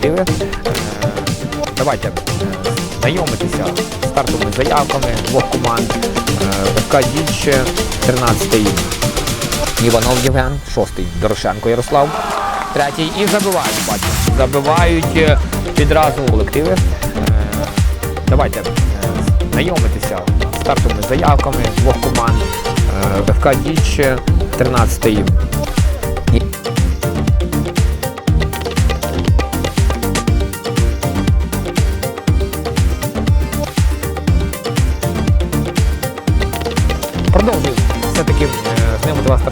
колективи. Е, Давайте знайомитися з стартовими заявками двох команд. Е, ФК Діч, 13-й Іванов Євген, 6-й Дорошенко Ярослав, третій і забивають, бачимо. Забивають е, відразу колективи. Давайте знайомитися з стартовими заявками двох команд. ФК Діч, 13-й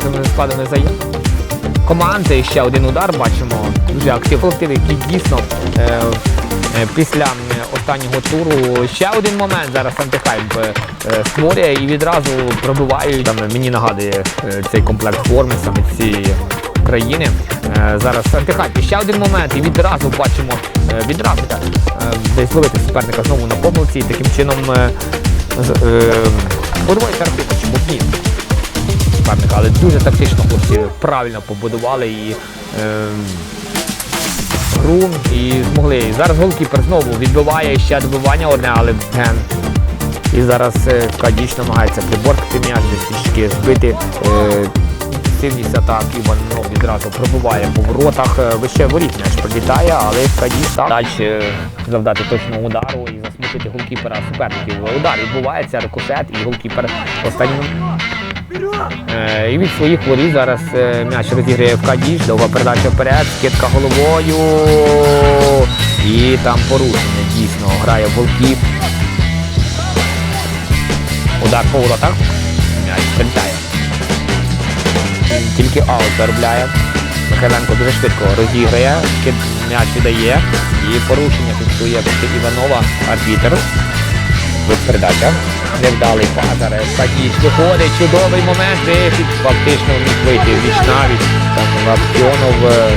знайомити вас з стартовими складами заяв. Команди ще один удар бачимо. Дуже активний колектив, який дійсно е, е, після останнього туру ще один момент зараз антихайп е, е, створює і відразу пробивають. Там мені нагадує е, цей комплект форми саме цієї країни. Е, зараз антихайп. І ще один момент, і відразу бачимо, е, відразу е, десь ловити суперника знову на помилці і таким чином. е, е, Подвоїти рахунок, чому ні? Суперника, але дуже тактично хлопці правильно побудували і е, гру і змогли. Зараз голкіпер знову відбиває ще добивання одне, але ген. І зараз е, Кадіч намагається приборкати м'яч, трішки збити. Е, Сильність атак Іванов відразу пробиває по воротах. Е, Вище воріт м'яч прилітає, але Кадіч так далі е, завдати точного удару і засмутити голкіпера суперників. Удар відбувається, рикошет і голкіпер останнім Е, І від своїх воріт зараз е, м'яч розіграє в Кадіш, довга передача вперед, скидка головою. І там порушення дійсно грає Волків. Удар по воротах. М'яч прилітає. Тільки аут заробляє. Михайленко дуже швидко розіграє, м'яч віддає. І порушення фіксує Іванова арбітер. Передача. Невдалий пас. Зараз Кадіч виходить. Чудовий момент. Вихід. Фактично міг вийти віч навіть. Там Лаптіонов. е,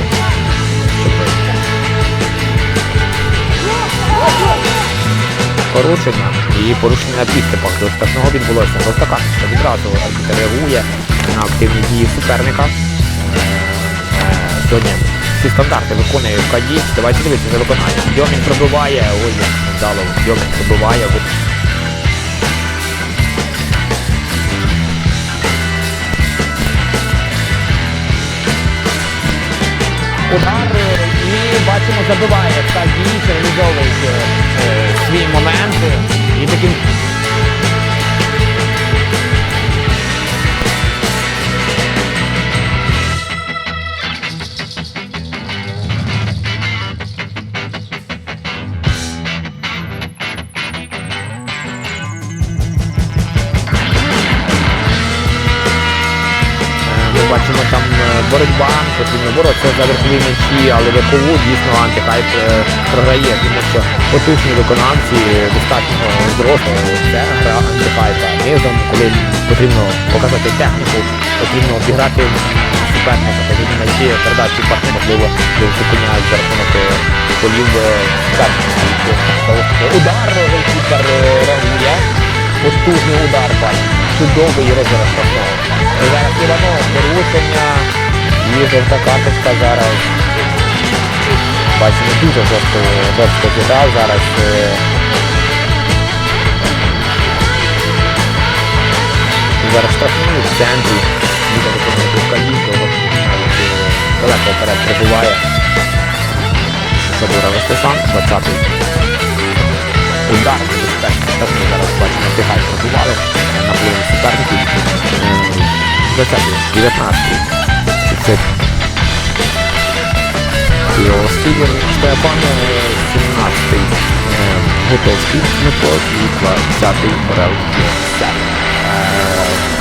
Порушення і порушення на підступах до штрафного відбулося. Просто карточка відразу реагує на активні дії суперника. Е, Сьогодні ці стандарти виконує Кадіч. Давайте дивитися за виконання. Дьомін пробиває. Ой, як невдало. Дьомін пробиває. Удар і бачимо, забиває так дійсно реалізовують е, свій момент і таким. Там е, боротьба, потрібно боротися за верхові м'ячі, але верхову дійсно антихайп е, програє, тому що потужні виконавці достатньо зрослого. Це гра антихайпа. Низом, коли потрібно показати техніку, потрібно обіграти суперника, потрібно знайти передачі партнер, можливо, зупиняють за рахунок полів е, суперника. Удар голкіпер реагує. Потужний удар бачимо. Чудовий розіграш Зараз Іванов порушення. І жовта карточка зараз. Бачимо, дуже жорстко, жорстко зіграв зараз. е, Зараз штрафний в центрі. Буде виконувати Калітова. Далеко вперед прибуває. Шабура Ростислав, 20-й. Удар небезпечний штрафний зараз бачимо, тихай пробували на суперників. Е, 20-й, 19-й. Це Києво-Стігер, Степан, 17-й. е, Готовський Дмитро і 20-й Орел Євсяк.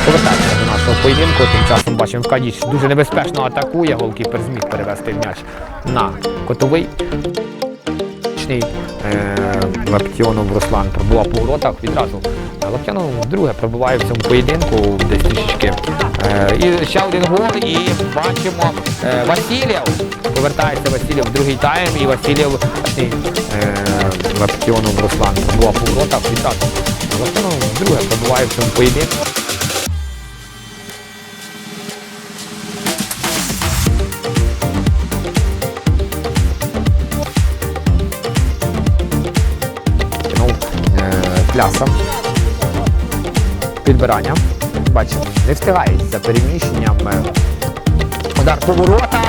Повертаємося до нашого поєдинку. Тим часом бачимо, Кадіч дуже небезпечно атакує. Голкіпер зміг перевести м'яч на котовий. Точний, е, Лаптіонов Руслан пробував по воротах відразу. Е, Лаптіонов вдруге пробуває в цьому поєдинку десь трішечки. Е, і ще один гол, і бачимо е, Васильєв. Повертається Васильєв в другий тайм, і Васильєв е, Лаптіонов Руслан пробував по воротах відразу. Лаптіонов вдруге пробуває в цьому поєдинку. Пляса. Підбирання. Бачимо, не встигають за переміщенням. Удар поворота!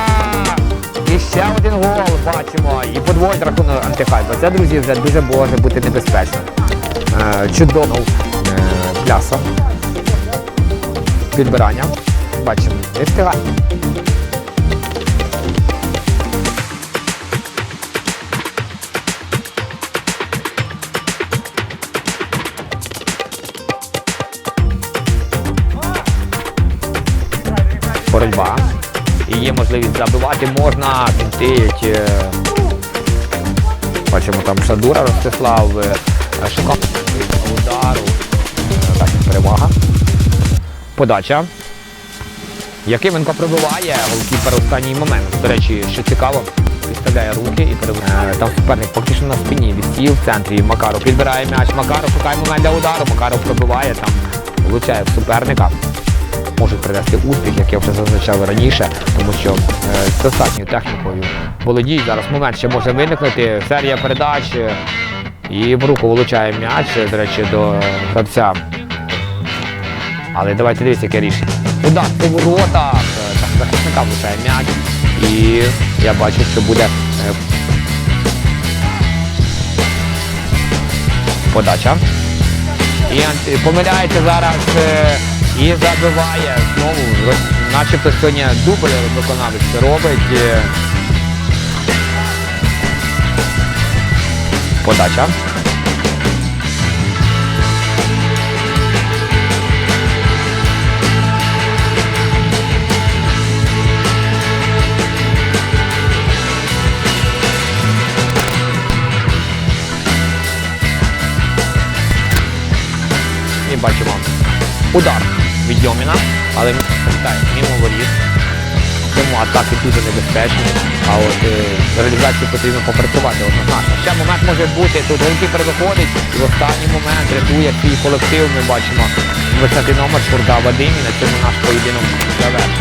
І ще один гол бачимо. І подвоїть рахунок антихайпа. Це, друзі, вже дуже може бути небезпечно. Е, чудово е, пляса. Підбирання. Бачимо, не встигає. Можливість забивати можна, підтиють. е, Бачимо там Шадура Ростислав, е, шукав удару. Е, Так, перевага. Подача. Якименко пробиває, голкіпер останній момент. До речі, що цікаво, підставляє руки і перебиває. Там суперник що на спині, відсів в центрі. Макаров підбирає м'яч. Макаров шукає момент для удару. Макаров пробиває, там влучає в суперника можуть принести успіх, як я вже зазначав раніше, тому що е, достатньою технікою володіють. Зараз момент ще може виникнути. Серія передач і в руку влучає м'яч, до речі, до гравця. Але давайте дивіться, яке рішення. Удар по воротах. Захисника влучає м'яч. І я бачу, що буде е, подача. І помиляється зараз е, і забиває знову. Начебто сьогодні дубль виконавець робить. Подача. І бачимо удар від Йоміна, але мимо воріт. Тому атаки дуже небезпечні, а от е, реалізацію потрібно попрацювати однозначно. Ще момент може бути, тут голкіпер виходить і в останній момент рятує свій колектив. Ми бачимо 20 номер Шурда Вадимі, на цьому наш поєдинок завершений.